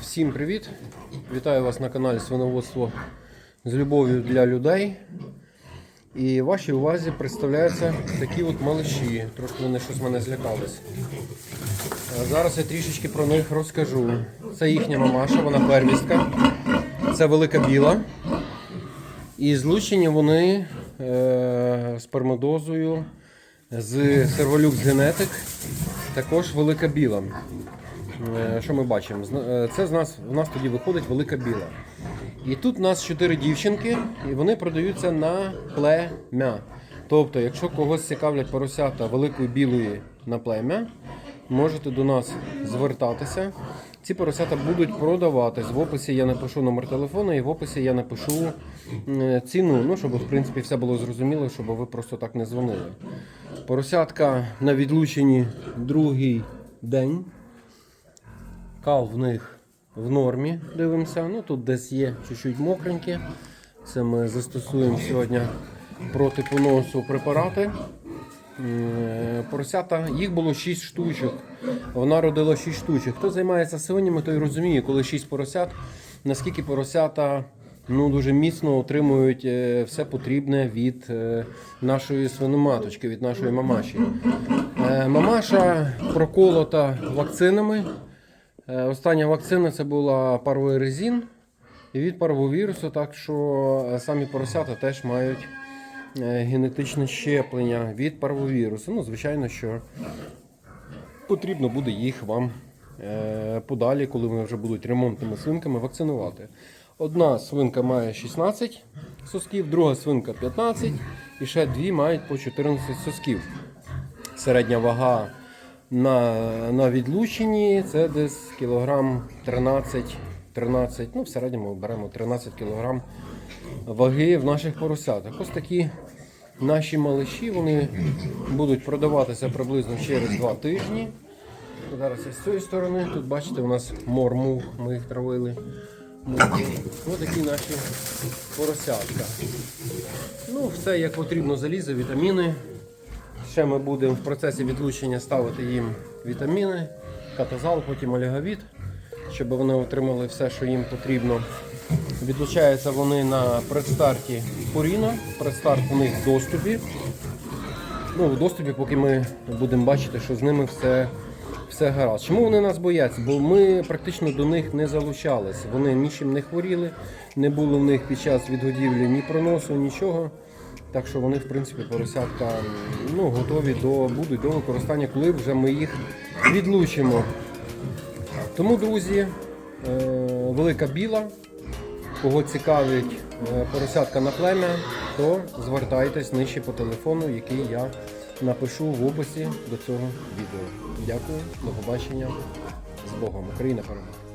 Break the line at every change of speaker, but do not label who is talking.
Всім привіт! Вітаю вас на каналі Свиноводство з любов'ю для людей. І вашій увазі представляються такі от малиші. Трошки вони щось мене злякались. Зараз я трішечки про них розкажу. Це їхня мамаша, вона первістка. Це велика біла. І злучені вони е, спермодозою з серволюкс генетик, також велика біла. Е, Що ми бачимо? Е, Це з нас, в нас тоді виходить велика біла. І тут у нас чотири дівчинки, і вони продаються на плем'я. Тобто, якщо когось цікавлять поросята великої білої на плем'я, можете до нас звертатися. Ці поросята будуть продаватись. В описі я напишу номер телефону і в описі я напишу е, ціну, ну, щоб в принципі все було зрозуміло, щоб ви просто так не дзвонили. Поросятка на відлученні другий день. Кал в них в нормі, дивимося. Ну тут десь є чуть-чуть мокренькі. Це ми застосуємо сьогодні проти поносу препарати. Поросята, їх було 6 штучок. Вона родила 6 штучок. Хто займається свинями, той розуміє, коли 6 поросят, наскільки поросята ну, дуже міцно отримують е, все потрібне від е, нашої свиноматочки, від нашої мамаші. Е, Мамаша проколота вакцинами. Остання вакцина це була парвоерезін від парвовірусу, так що самі поросята теж мають генетичне щеплення від парвовірусу. Ну, звичайно, що потрібно буде їх вам подалі, коли вони вже будуть ремонтними свинками, вакцинувати. Одна свинка має 16 сосків, друга свинка 15 і ще дві мають по 14 сосків. Середня вага на, на відлученні це десь кілограм 13, 13, ну в середньому беремо 13 кілограм ваги в наших поросятах. Ось такі наші малиші вони будуть продаватися приблизно через 2 тижні. Зараз з цієї сторони. Тут бачите, у нас мормух, ми їх травили. Ось такі наші поросятка. Ну, все як потрібно, залізо, вітаміни. Ще ми будемо в процесі відлучення ставити їм вітаміни, катазал, потім олігавіт, щоб вони отримали все, що їм потрібно. Відлучаються вони на предстарті Пуріна. Предстарт у них в доступі. Ну, в доступі, поки ми будемо бачити, що з ними все, все гаразд. Чому вони нас бояться? Бо ми практично до них не залучалися. Вони нічим не хворіли, не було в них під час відгодівлі ні проносу, нічого. Так що вони, в принципі, поросятка ну, готові до, будуть до використання, коли вже ми їх відлучимо. Тому, друзі, е, велика біла. Кого цікавить е, поросятка на плем'я, то звертайтесь нижче по телефону, який я напишу в описі до цього відео. Дякую, до побачення. З Богом. Україна переможе.